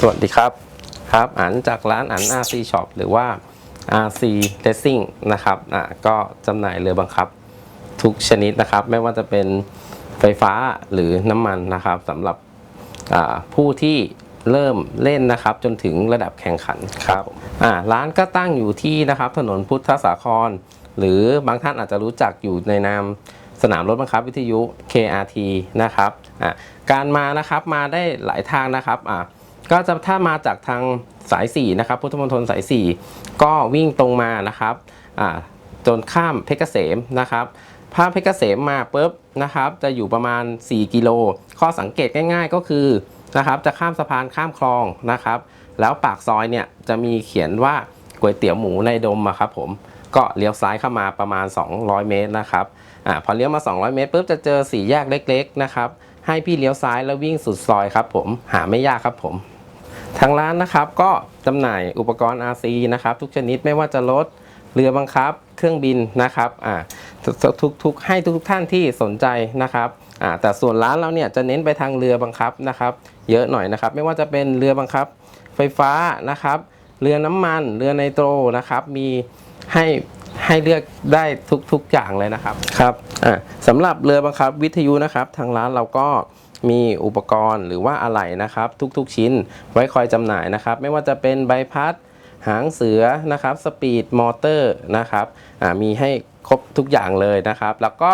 สวัสดีครับครับอันจากร้านอัน RC Shop หรือว่า RC Racing นะครับอ่าก็จำหน่ายเรือบังคับ ทุกชนิดนะครับ ไม่ว่าจะเป็นไฟฟ้าหรือน้ำมันนะครับสำหรับอ่าผู้ที่เริ่มเล่นนะครับ จนถึงระดับแข่งขันครับอ่าร้านก็ตั้งอยู่ที่นะครับ ถนนพุทธสาคร หรือบางท่านอาจจะรู้จักอยู่ในนามสนามรถบังคับวิทยุ KRT นะครับอ่าการมานะครับมาได้หลายทางนะครับอ่า ก็จะถ้ามาจากทางสาย4นะครับพุทธมณฑลสาย 4 ก็วิ่งตรงมานะครับจนข้ามเพชรเกษมนะครับถ้าเพชรเกษมมาปุ๊บนะครับ จะอยู่ประมาณ 4 กิโล ข้อสังเกตง่ายๆก็คือนะครับจะข้ามสะพานข้ามคลองนะครับ แล้วปากซอยเนี่ยจะมีเขียนว่าก๋วยเตี๋ยวหมูในดมครับผมก็เลี้ยวซ้ายเข้ามาประมาณ 200 เมตรนะครับอ่าพอเลี้ยวมา 200 เมตรปุ๊บจะเจอสี่แยกเล็ก ๆ นะครับ ให้พี่เลี้ยวซ้ายแล้ววิ่งสุดซอยครับผมหาไม่ยากครับผม ทางร้านนะครับก็จำหน่ายอุปกรณ์ RC นะครับ ทุกชนิดไม่ว่าจะรถเรือบังคับ เครื่องบินนะครับอ่าทุกทุกทุกให้ทุกท่านที่สนใจนะครับอ่าแต่ส่วนร้านเราเนี่ยจะเน้นไปทางเรือบังคับนะครับ เยอะหน่อยนะครับ ไม่ว่าจะเป็นเรือบังคับ ไฟฟ้านะครับ เรือน้ำมัน เรือไนโตรนะครับ มีให้ให้เลือกได้ทุกทุกอย่างเลยนะครับครับอ่าสำหรับเรือบังคับวิทยุนะครับ ทางร้านเราก็ มีอุปกรณ์หรือว่าอะไหล่นะครับ ทุกๆชิ้นไว้คอยจำหน่ายนะครับ ไม่ว่าจะเป็นใบพัดหางเสือนะครับสปีดมอเตอร์นะครับมีให้ครบทุกอย่างเลยนะครับ แล้วก็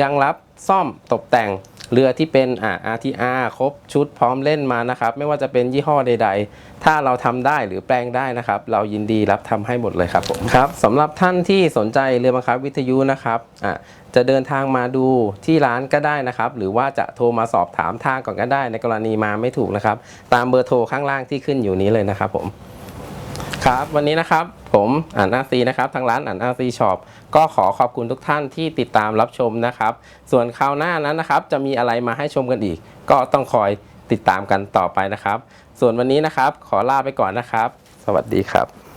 ยังรับซ่อมตกแต่ง เรือที่เป็นอ่า RTR ครบชุดพร้อมเล่นมานะครับ ไม่ว่าจะเป็นยี่ห้อใด ๆ ถ้าเราทำได้หรือแปลงได้นะครับ เรายินดีรับทำให้หมดเลยครับผมครับสำหรับท่านที่สนใจเรือบังคับวิทยุนะครับอ่าจะเดินทางมาดูที่ร้านก็ได้นะครับ หรือว่าจะโทรมาสอบถามทางก่อนก็ได้ ในกรณีมาไม่ถูกนะครับ ตามเบอร์โทรข้างล่างที่ขึ้นอยู่นี้เลยนะครับผม ครับวันนี้นะครับผมอ่านอาซีนะครับทางร้านอ่านอาซีช็อปก็ขอขอบคุณทุกท่านที่ติดตามรับชมนะครับ ส่วนคราวหน้านั้นนะครับจะมีอะไรมาให้ชมกันอีก ก็ต้องคอยติดตามกันต่อไปนะครับ ส่วนวันนี้นะครับขอลาไปก่อนนะครับ สวัสดีครับ